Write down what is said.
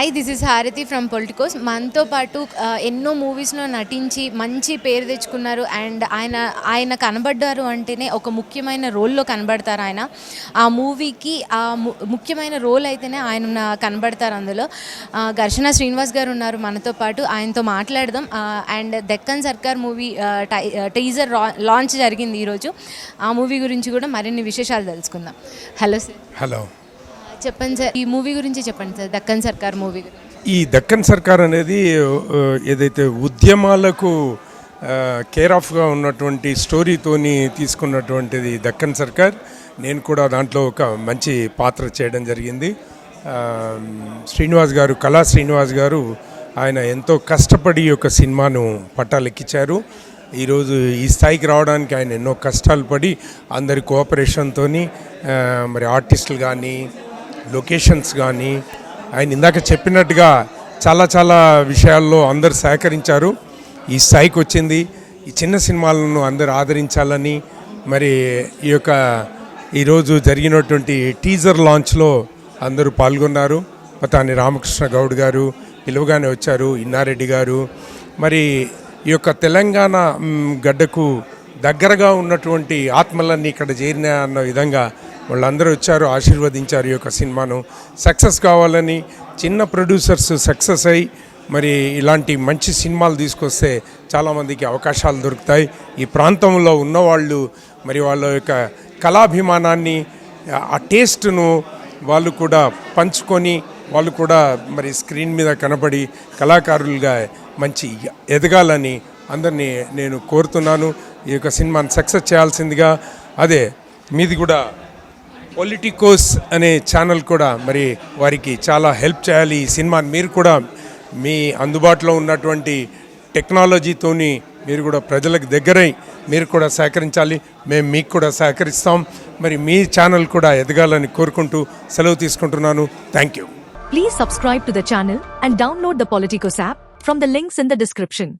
Is Aarathi from Politicos మనతో పాటు ఎన్నో మూవీస్లో నటించి మంచి పేరు తెచ్చుకున్నారు. అండ్ ఆయన ఆయన కనబడ్డారు అంటేనే ఒక ముఖ్యమైన రోల్లో కనబడతారు ఆయన. ఆ మూవీకి ఆ ము- ముఖ్యమైన రోల్ అయితేనే ఆయన కనబడతారు అందులో. ఘర్షణ శ్రీనివాస్ గారు ఉన్నారు మనతో పాటు. ఆయనతో మాట్లాడదాం. అండ్ దెక్కన్ సర్కార్ మూవీ టీజర్ లాంచ్ జరిగింది ఈరోజు. ఆ మూవీ గురించి కూడా మరిన్ని విశేషాలు తెలుసుకుందాం. హలో సార్ హలో చెప్పండి సార్. ఈ మూవీ గురించి చెప్పండి సార్ దక్కన్ సర్కార్ మూవీ గురించి. ఈ దక్కన్ సర్కార్ అనేది ఏదైతే ఉద్యమాలకు కేర్ ఆఫ్గా ఉన్నటువంటి స్టోరీతోని తీసుకున్నటువంటిది దక్కన్ సర్కార్ నేను కూడా దాంట్లో ఒక మంచి పాత్ర చేయడం జరిగింది. శ్రీనివాస్ గారు కళా శ్రీనివాస్ గారు ఆయన ఎంతో కష్టపడి ఒక సినిమాను పట్టాలెక్కించారు ఈరోజు ఈ స్థాయికి రావడానికి ఆయన ఎన్నో కష్టాలు పడి అందరి కోఆపరేషన్తో మరి ఆర్టిస్టులు కానీ లొకేషన్స్ కానీ ఆయన ఇందాక చెప్పినట్టుగా చాలా చాలా విషయాల్లో అందరు సహకరించారు. ఈ స్థాయికి వచ్చింది. ఈ చిన్న సినిమాలను అందరు ఆదరించాలని మరి ఈ యొక్క ఈరోజు జరిగినటువంటి టీజర్ లాంచ్లో అందరూ పాల్గొన్నారు. పతాని రామకృష్ణ గౌడ్ గారు పిలువగానే వచ్చారు ఇన్నారెడ్డి గారు. మరి ఈ యొక్క తెలంగాణ గడ్డకు దగ్గరగా ఉన్నటువంటి ఆత్మలన్నీ ఇక్కడ చేరిన అన్న విధంగా వాళ్ళందరూ వచ్చారు ఆశీర్వదించారు ఈ యొక్క సినిమాను. సక్సెస్ కావాలని చిన్న ప్రొడ్యూసర్స్ సక్సెస్ అయ్యి మరి ఇలాంటి మంచి సినిమాలు తీసుకొస్తే చాలామందికి అవకాశాలు దొరుకుతాయి. ఈ ప్రాంతంలో ఉన్నవాళ్ళు మరి వాళ్ళ యొక్క కళాభిమానాన్ని ఆ టేస్ట్ను వాళ్ళు కూడా పంచుకొని వాళ్ళు కూడా మరి స్క్రీన్ మీద కనబడి కళాకారులుగా మంచి ఎదగాలని అందరినీ నేను కోరుతున్నాను. ఈ యొక్క సినిమాని సక్సెస్ చేయాల్సిందిగా అదే మీది కూడా పొలిటికోస్ అనే ఛానల్ కూడా మరి వారికి చాలా హెల్ప్ చేయాలి. ఈ సినిమాని మీరు కూడా మీ అందుబాటులో ఉన్నటువంటి టెక్నాలజీతోని మీరు కూడా ప్రజలకు దగ్గరై మీరు కూడా సహకరించాలి. మేము మీకు కూడా సహకరిస్తాం. మరి మీ ఛానల్ కూడా ఎదగాలని కోరుకుంటూ సెలవు తీసుకుంటున్నాను. Thank you please subscribe to the channel and download the Politicos app from the links in the description